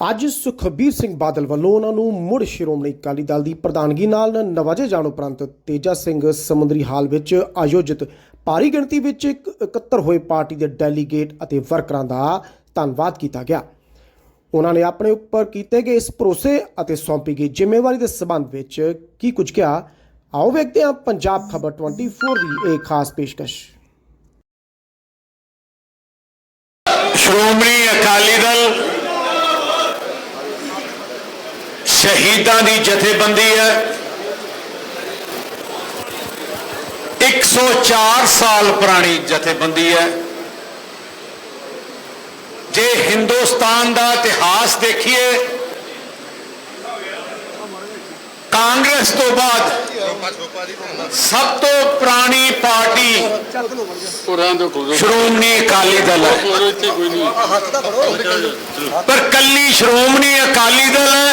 ਅੱਜ ਸੁਖਬੀਰ ਸਿੰਘ ਬਾਦਲ ਵੱਲੋਂ ਉਹਨਾਂ ਨੂੰ ਮੁੜ ਸ਼੍ਰੋਮਣੀ ਅਕਾਲੀ ਦਲ ਦੀ ਪ੍ਰਧਾਨਗੀ ਨਾਲ ਨਵਾਜੇ ਜਾਣ ਉਪਰੰਤ ਤੇਜਾ ਸਿੰਘ ਸਮੁੰਦਰੀ ਹਾਲ ਵਿੱਚ ਆਯੋਜਿਤ ਭਾਰੀ ਗਿਣਤੀ ਵਿੱਚ ਇਕੱਤਰ ਹੋਏ ਪਾਰਟੀ ਦੇ ਡੈਲੀਗੇਟ ਅਤੇ ਵਰਕਰਾਂ ਦਾ ਧੰਨਵਾਦ ਕੀਤਾ ਗਿਆ। ਉਹਨਾਂ ਨੇ ਆਪਣੇ ਉੱਪਰ ਕੀਤੇ ਗਏ ਇਸ ਭਰੋਸੇ ਅਤੇ ਸੌਂਪੀ ਗਈ ਜ਼ਿੰਮੇਵਾਰੀ ਦੇ ਸਬੰਧ ਵਿੱਚ ਕੀ ਕੁਝ ਕਿਹਾ, ਆਓ ਵੇਖਦੇ ਹਾਂ ਪੰਜਾਬ ਖਬਰ 24 ਦੀ ਇਹ ਖਾਸ ਪੇਸ਼ਕਸ਼। ਸ਼੍ਰੋਮਣੀ ਅਕਾਲੀ ਦਲ ਸ਼ਹੀਦਾਂ ਦੀ ਜਥੇਬੰਦੀ ਹੈ। 104 ਸਾਲ ਪੁਰਾਣੀ ਜਥੇਬੰਦੀ ਹੈ। ਜੇ ਹਿੰਦੁਸਤਾਨ ਦਾ ਇਤਿਹਾਸ ਦੇਖੀਏ, ਕਾਂਗਰਸ ਤੋਂ ਬਾਅਦ ਸਭ ਤੋਂ ਪੁਰਾਣੀ ਪਾਰਟੀ ਸ਼੍ਰੋਮਣੀ ਅਕਾਲੀ ਦਲ ਹੈ। ਪਰ ਕੱਲੀ ਸ਼੍ਰੋਮਣੀ ਅਕਾਲੀ ਦਲ ਹੈ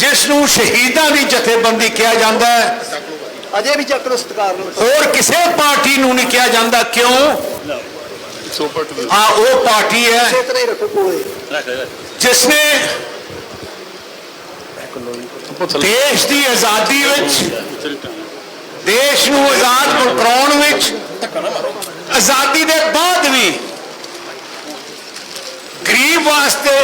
ਜਿਸ ਨੂੰ ਸ਼ਹੀਦਾਂ ਦੀ ਜਥੇਬੰਦੀ ਕਿਹਾ ਜਾਂਦਾ ਹੈ। ਅਜੇ ਵੀ ਚੱਕਰ ਸਤਕਾਰ ਨੂੰ ਹੋਰ ਕਿਸੇ ਪਾਰਟੀ ਨੂੰ ਨਹੀਂ ਕਿਹਾ ਜਾਂਦਾ ਕਿਉਂ? ਆ ਉਹ ਪਾਰਟੀ ਹੈ ਜਿਸ ਨੇ ਦੇਸ਼ ਦੀ ਆਜ਼ਾਦੀ ਵਿੱਚ ਦੇਸ਼ ਨੂੰ ਆਜ਼ਾਦ ਕਰਾਉਣ ਵਿੱਚ ਆਜ਼ਾਦੀ ਦੇ ਬਾਅਦ ਵੀ ਗਰੀਬ ਵਾਸਤੇ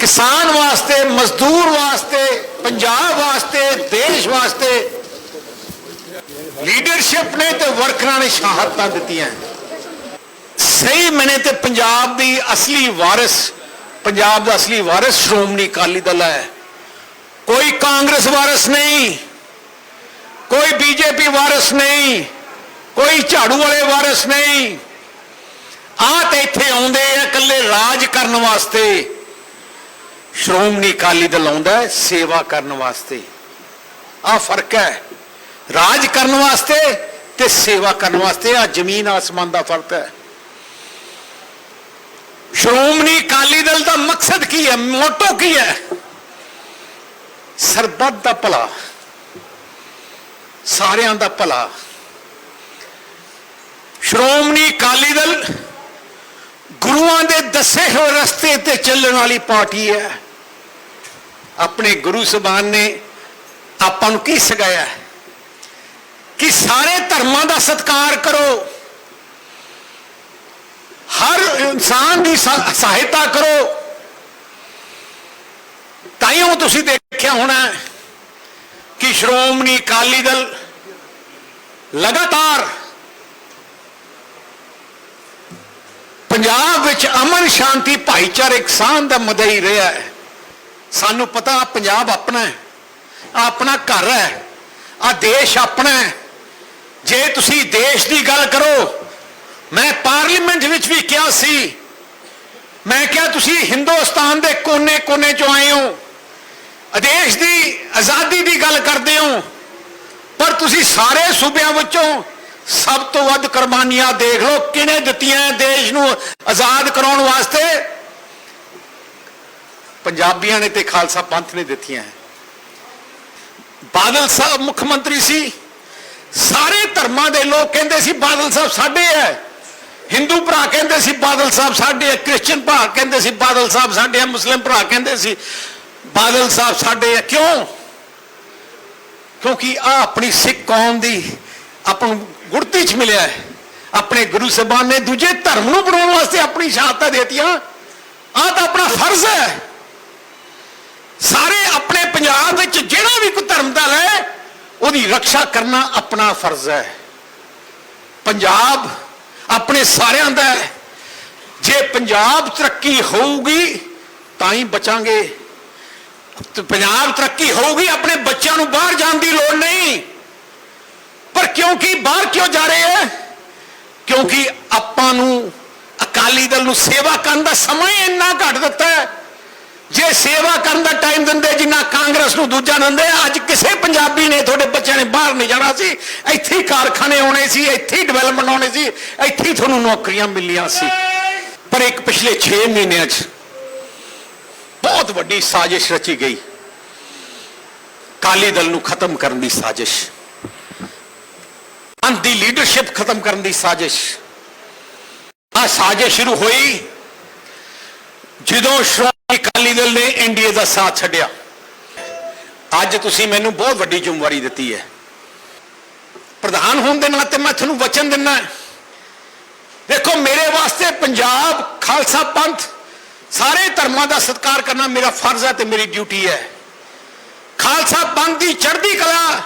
ਕਿਸਾਨ ਵਾਸਤੇ, ਮਜ਼ਦੂਰ ਵਾਸਤੇ, ਪੰਜਾਬ ਵਾਸਤੇ, ਦੇਸ਼ ਵਾਸਤੇ ਲੀਡਰਸ਼ਿਪ ਨੇ ਤੇ ਵਰਕਰਾਂ ਨੇ ਸ਼ਹਾਦਤਾਂ ਦਿੱਤੀਆਂ। ਸਹੀ ਮੈਨੇ ਤੇ ਪੰਜਾਬ ਦੀ ਅਸਲੀ ਵਾਰਿਸ, ਪੰਜਾਬ ਦਾ ਅਸਲੀ ਵਾਰਿਸ ਸ਼੍ਰੋਮਣੀ ਅਕਾਲੀ ਦਲ ਹੈ। ਕੋਈ ਕਾਂਗਰਸ ਵਾਰਿਸ ਨਹੀਂ, ਕੋਈ ਬੀਜੇਪੀ ਵਾਰਿਸ ਨਹੀਂ, ਕੋਈ ਝਾੜੂ ਵਾਲੇ ਵਾਰਿਸ ਨਹੀਂ। ਆ ਤੇ ਇੱਥੇ ਆਉਂਦੇ ਆ ਇਕੱਲੇ ਰਾਜ ਕਰਨ ਵਾਸਤੇ। ਸ਼੍ਰੋਮਣੀ ਅਕਾਲੀ ਦਲ ਆਉਂਦਾ ਹੈ ਸੇਵਾ ਕਰਨ ਵਾਸਤੇ। ਆ ਫ਼ਰਕ ਹੈ। ਰਾਜ ਕਰਨ ਵਾਸਤੇ ਤੇ ਸੇਵਾ ਕਰਨ ਵਾਸਤੇ ਆ ਜ਼ਮੀਨ ਆਸਮਾਨ ਦਾ ਫ਼ਰਕ ਹੈ। ਸ਼੍ਰੋਮਣੀ ਅਕਾਲੀ ਦਲ ਦਾ ਮਕਸਦ ਕੀ ਹੈ? ਮੋਟੋ ਕੀ ਹੈ? ਸਰਬੱਤ ਦਾ ਭਲਾ। ਸਾਰਿਆਂ ਦਾ ਭਲਾ। ਸ਼੍ਰੋਮਣੀ ਅਕਾਲੀ ਦਲ ਗੁਰੂਆਂ ਦੇ ਦੱਸੇ ਹੋਏ ਰਸਤੇ ਤੇ ਚੱਲਣ ਵਾਲੀ ਪਾਰਟੀ ਹੈ। ਆਪਣੇ ਗੁਰੂ ਸਬਾਨ ਨੇ ਆਪਾਂ ਨੂੰ ਕੀ ਸਿਖਾਇਆ ਹੈ? ਕਿ ਸਾਰੇ ਧਰਮਾਂ ਦਾ ਸਤਿਕਾਰ ਕਰੋ। ਹਰ ਇਨਸਾਨ ਦੀ ਸਹਾਇਤਾ ਕਰੋ। ਤਾਈਓ ਤੁਸੀਂ ਦੇਖਿਆ ਹੋਣਾ ਕਿ ਸ਼੍ਰੋਮਣੀ ਅਕਾਲੀ ਦਲ ਲਗਾਤਾਰ ਪੰਜਾਬ ਵਿੱਚ ਅਮਨ ਸ਼ਾਂਤੀ ਭਾਈਚਾਰਕ ਸਾਂਝ ਦਾ ਮਦਈ ਰਿਹਾ ਹੈ। ਸਾਨੂੰ ਪਤਾ ਪੰਜਾਬ ਆਪਣਾ ਹੈ, ਆਹ ਆਪਣਾ ਘਰ ਹੈ ਆ ਦੇਸ਼ ਆਪਣਾ ਹੈ। ਜੇ ਤੁਸੀਂ ਦੇਸ਼ ਦੀ ਗੱਲ ਕਰੋ, ਮੈਂ ਪਾਰਲੀਮੈਂਟ ਵਿੱਚ ਵੀ ਕਿਹਾ ਸੀ, ਮੈਂ ਕਿਹਾ ਤੁਸੀਂ ਹਿੰਦੁਸਤਾਨ ਦੇ ਕੋਨੇ-ਕੋਨੇ ਚੋਂ ਆਏ ਹੋ, ਆਦੇਸ਼ ਦੀ ਆਜ਼ਾਦੀ ਦੀ ਗੱਲ ਕਰਦੇ ਹੋ, ਪਰ ਤੁਸੀਂ ਸਾਰੇ ਸੂਬਿਆਂ ਵਿੱਚੋਂ ਸਭ ਤੋਂ ਵੱਧ ਕੁਰਬਾਨੀਆਂ ਦੇਖ ਲਓ, ਕਿਹਨੇ ਦਿੱਤੀਆਂ ਦੇਸ਼ ਨੂੰ ਆਜ਼ਾਦ ਕਰਾਉਣ ਵਾਸਤੇ? ਪੰਜਾਬੀਆਂ ਨੇ ਤੇ ਖਾਲਸਾ ਪੰਥ ਨੇ ਦਿੱਤੀਆਂ ਬਾਦਲ ਸਾਹਿਬ ਮੁੱਖ ਮੰਤਰੀ ਸੀ। ਸਾਰੇ ਧਰਮਾਂ ਦੇ ਲੋਕ ਕਹਿੰਦੇ ਸੀ ਬਾਦਲ ਸਾਹਿਬ ਸਾਡੇ ਹੈ। ਹਿੰਦੂ ਭਰਾ ਕਹਿੰਦੇ ਸੀ ਬਾਦਲ ਸਾਹਿਬ ਸਾਡੇ ਹੈ। ਕ੍ਰਿਸਚੀਅਨ ਭਰਾ ਕਹਿੰਦੇ ਸੀ ਬਾਦਲ ਸਾਹਿਬ ਸਾਡੇ ਹੈ। ਮੁਸਲਿਮ ਭਰਾ ਕਹਿੰਦੇ ਸੀ ਬਾਦਲ ਸਾਹਿਬ ਸਾਡੇ ਹੈ। ਕਿਉਂ? ਕਿਉਂਕਿ ਆ ਆਪਣੀ ਸਿੱਖ ਕੌਮ ਦੀ ਆਪਾਂ ਨੂੰ ਗੁੜਤੀ ਚ ਮਿਲਿਆ ਹੈ। ਆਪਣੇ ਗੁਰੂ ਸਾਹਿਬਾਨ ਨੇ ਦੂਜੇ ਧਰਮ ਨੂੰ ਬਣਾਉਣ ਵਾਸਤੇ ਆਪਣੀ ਸ਼ਹਾਦਤਾਂ ਦੇਤੀਆਂ। ਆ ਤਾਂ ਆਪਣਾ ਫਰਜ਼ ਹੈ। ਸਾਰੇ ਆਪਣੇ ਪੰਜਾਬ ਵਿੱਚ ਜਿਹੜਾ ਵੀ ਕੋਈ ਧਰਮ ਦਲ ਹੈ, ਉਹਦੀ ਰੱਖਿਆ ਕਰਨਾ ਆਪਣਾ ਫਰਜ਼ ਹੈ। ਪੰਜਾਬ ਆਪਣੇ ਸਾਰਿਆਂ ਦਾ ਹੈ। ਜੇ ਪੰਜਾਬ ਤਰੱਕੀ ਹੋਊਗੀ, ਤਾਂ ਹੀ ਬਚਾਂਗੇ। ਪੰਜਾਬ ਤਰੱਕੀ ਹੋਊਗੀ, ਆਪਣੇ ਬੱਚਿਆਂ ਨੂੰ ਬਾਹਰ ਜਾਣ ਦੀ ਲੋੜ ਨਹੀਂ। ਪਰ ਕਿਉਂਕਿ ਬਾਹਰ ਕਿਉਂ ਜਾ ਰਹੇ ਹੈ? ਕਿਉਂਕਿ ਆਪਾਂ ਨੂੰ ਅਕਾਲੀ ਦਲ ਨੂੰ ਸੇਵਾ ਕਰਨ ਦਾ ਸਮਾਂ ਇੰਨਾ ਘੱਟ ਦਿੱਤਾ ਹੈ। ਜੇ ਸੇਵਾ ਕਰਨ ਦਾ ਟਾਈਮ ਦਿੰਦੇ, ਜਿੰਨਾ ਕਾਂਗਰਸ ਨੂੰ ਦੂਜਾ ਦਿੰਦੇ ਅੱਜ ਕਿਸੇ ਪੰਜਾਬੀ ਨੇ ਤੁਹਾਡੇ ਬੱਚਿਆਂ ਨੇ ਬਾਹਰ ਨਹੀਂ ਜਾਣਾ ਸੀ, ਇੱਥੇ ਹੀ ਕਾਰਖਾਨੇ ਆਉਣੇ ਸੀ, ਇੱਥੇ ਹੀ ਡਿਵੈਲਪਮੈਂਟ ਆਉਣੇ ਸੀ, ਇੱਥੇ ਹੀ ਤੁਹਾਨੂੰ ਨੌਕਰੀਆਂ ਮਿਲੀਆਂ ਸੀ। ਪਰ ਇੱਕ ਪਿਛਲੇ 6 ਮਹੀਨਿਆਂ 'ਚ ਬਹੁਤ ਵੱਡੀ ਸਾਜ਼ਿਸ਼ ਰਚੀ ਗਈ। ਕਾਲੀ ਦਲ ਨੂੰ ਖਤਮ ਕਰਨ ਦੀ ਸਾਜ਼ਿਸ਼। ਅੰਤ ਦੀ ਲੀਡਰਸ਼ਿਪ ਖਤਮ ਕਰਨ ਦੀ ਸਾਜ਼ਿਸ਼। ਆ ਸਾਜ਼ਿਸ਼ ਸ਼ੁਰੂ ਹੋਈ ਜਦੋਂ ਸ਼੍ਰੋਮਣੀ ਅਕਾਲੀ ਦਲ ਨੇ ਇੰਡੀਆ ਦਾ ਸਾਥ ਛੱਡਿਆ। ਅੱਜ ਤੁਸੀਂ ਮੈਨੂੰ ਬਹੁਤ ਵੱਡੀ ਜ਼ਿੰਮੇਵਾਰੀ ਦਿੱਤੀ ਹੈ। ਪ੍ਰਧਾਨ ਹੋਣ ਦੇ ਨਾਤੇ ਮੈਂ ਤੁਹਾਨੂੰ ਵਚਨ ਦਿੰਦਾ ਦੇਖੋ, ਮੇਰੇ ਵਾਸਤੇ ਪੰਜਾਬ, ਖਾਲਸਾ ਪੰਥ, ਸਾਰੇ ਧਰਮਾਂ ਦਾ ਸਤਿਕਾਰ ਕਰਨਾ ਮੇਰਾ ਫਰਜ਼ ਹੈ ਤੇ ਮੇਰੀ ਡਿਊਟੀ ਹੈ। ਖਾਲਸਾ ਪੰਥ ਦੀ ਚੜ੍ਹਦੀ ਕਲਾ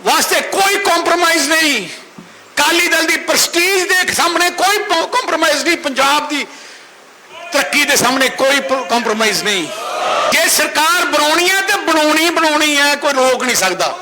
ਵਾਸਤੇ ਕੋਈ ਕੰਪਰੋਮਾਈਜ਼ ਨਹੀਂ। ਕਾਲੀ ਦਲ ਦੀ ਪ੍ਰਸਟੀਜ ਦੇ ਸਾਹਮਣੇ ਕੋਈ ਕੰਪਰੋਮਾਈਜ਼ ਨਹੀਂ। ਪੰਜਾਬ ਦੀ ਤਰੱਕੀ ਦੇ ਸਾਹਮਣੇ ਕੋਈ ਕੰਪਰੋਮਾਈਜ਼ ਨਹੀਂ। ਜੇ ਸਰਕਾਰ ਬਣਾਉਣੀ ਹੈ ਤੇ ਬਣਾਉਣੀ ਬਣਾਉਣੀ ਹੈ, ਕੋਈ ਰੋਕ ਨਹੀਂ ਸਕਦਾ।